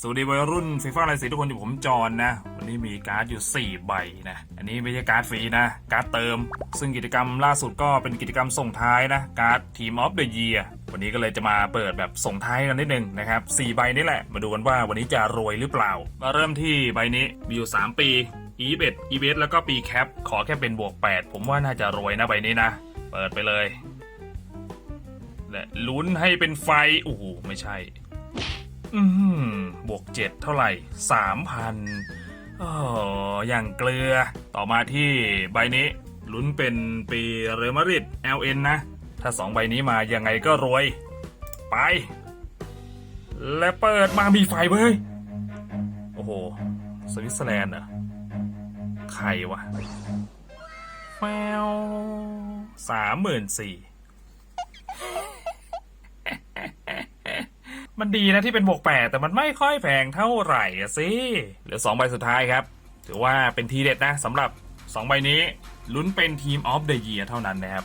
สวัสดีวัยรุ่นฟีฟ่าไรสีทุกคนอยู่ผมจอนนะ วันนี้มีการ์ดอยู่ 4 ใบนะ อันนี้ไม่ใช่การ์ดฟรีนะ การ์ดเติม ซึ่งกิจกรรมล่าสุดก็เป็นกิจกรรมส่งท้ายนะ การ์ดทีมออฟเดอะเยียวันนี้ก็เลยจะมาเปิดแบบส่งท้ายกันนิดนึงนะครับ4ใบนี้แหละ มาดูกันว่าวันนี้จะรวยหรือเปล่า มาเริ่มที่ใบนี้มีอยู่ 3 ปี e 1 e 1แล้วก็ปีแคปขอแค่เป็นบวก 8 ผมว่าน่าจะรวยนะใบนี้นะ เปิดไปเลยและลุ้นให้เป็นไฟโอ้โหไม่ใช่ อืมบวกเจ็ดเท่าไหร่สามพันอ๋อย่างเกลือ ต่อมาที่ใบนี้ลุ้นเป็นปีเรมาริด LN นะ ถ้าสองใบนี้มายังไงก็รวย ไป และเปิดมามีไฟเว้ย โอ้โห สวิตเซอร์แลนด์เหรอใครวะแมวสามหมื่นสี่ มันดีนะที่เป็นบวกแปดแต่มันไม่ค่อยแพงเท่าไหร่สิเหลือสองใบสุดท้ายครับ ถือว่าเป็นทีเด็ดนะสำหรับสองใบนี้ลุ้นเป็นทีมออฟเดอะเยียเท่านั้นนะครับ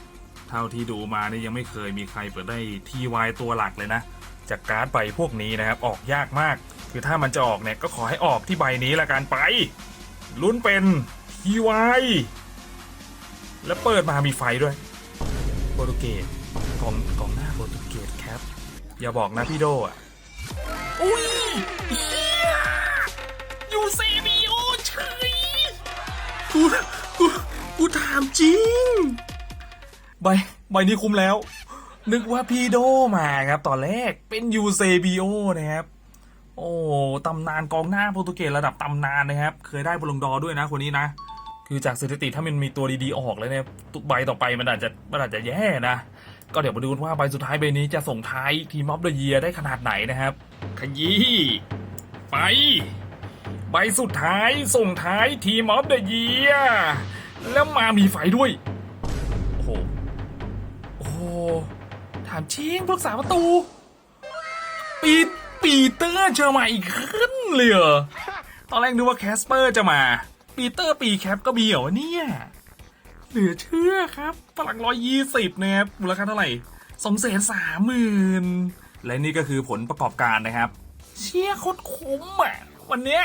เท่าที่ดูมานี่ยังไม่เคยมีใครเปิดได้ทีวายตัวหลักเลยนะ จากการ์ดใบพวกนี้นะครับ ออกยากมาก คือถ้ามันจะออกเนี่ยก็ขอให้ออกที่ใบนี้ละกันไปลุ้นเป็นทีวายแล้วเปิดมามีไฟด้วยโปรตุเกสกองกองหน้าโปรตุเกสครับ อย่าบอกนะพี่โดอะ อุ้ยเฮียยูเซบิโอเฉยกูกูกูถามจริง ใบใบนี้คุ้มแล้ว นึกว่าพี่โดมาครับตอนแรกเป็นยูเซบิโอนะครับ โอ้ตำนานกองหน้าโปรตุเกสระดับตำนานนะครับ เคยได้บอลลงดอร์ด้วยนะคนนี้นะ คือจากสถิติถ้ามันมีตัวดีๆออกแล้วเนี่ยตุกใบต่อไปมันอาจจะมันอาจจะแย่นะ ก็เดี๋ยวมาดูว่าใบสุดท้ายใบนี้จะส่งท้ายทีมออฟเดอะเยียได้ขนาดไหนนะครับ ขยี้ไป ใบสุดท้ายส่งท้ายทีมออฟเดอะเยียแล้วมามีไฟด้วย โอ้โหโอ้โหถามจริงพวกสาประตู ปีปีเตอร์จะมาอีกขึ้นเลยเหรอตอนแรกนึกว่าแคสเปอร์จะมา ปีเตอร์ปีแคปก็มีเหรอเนี่ย เหลือเชื่อครับพลังร้อยยี่สิบนะครับมูลค่าเท่าไหร่สองแสนสามหมื่นและนี่ก็คือผลประกอบการนะครับ เชี่ยโคตรคุ้มอะวันเนี้ย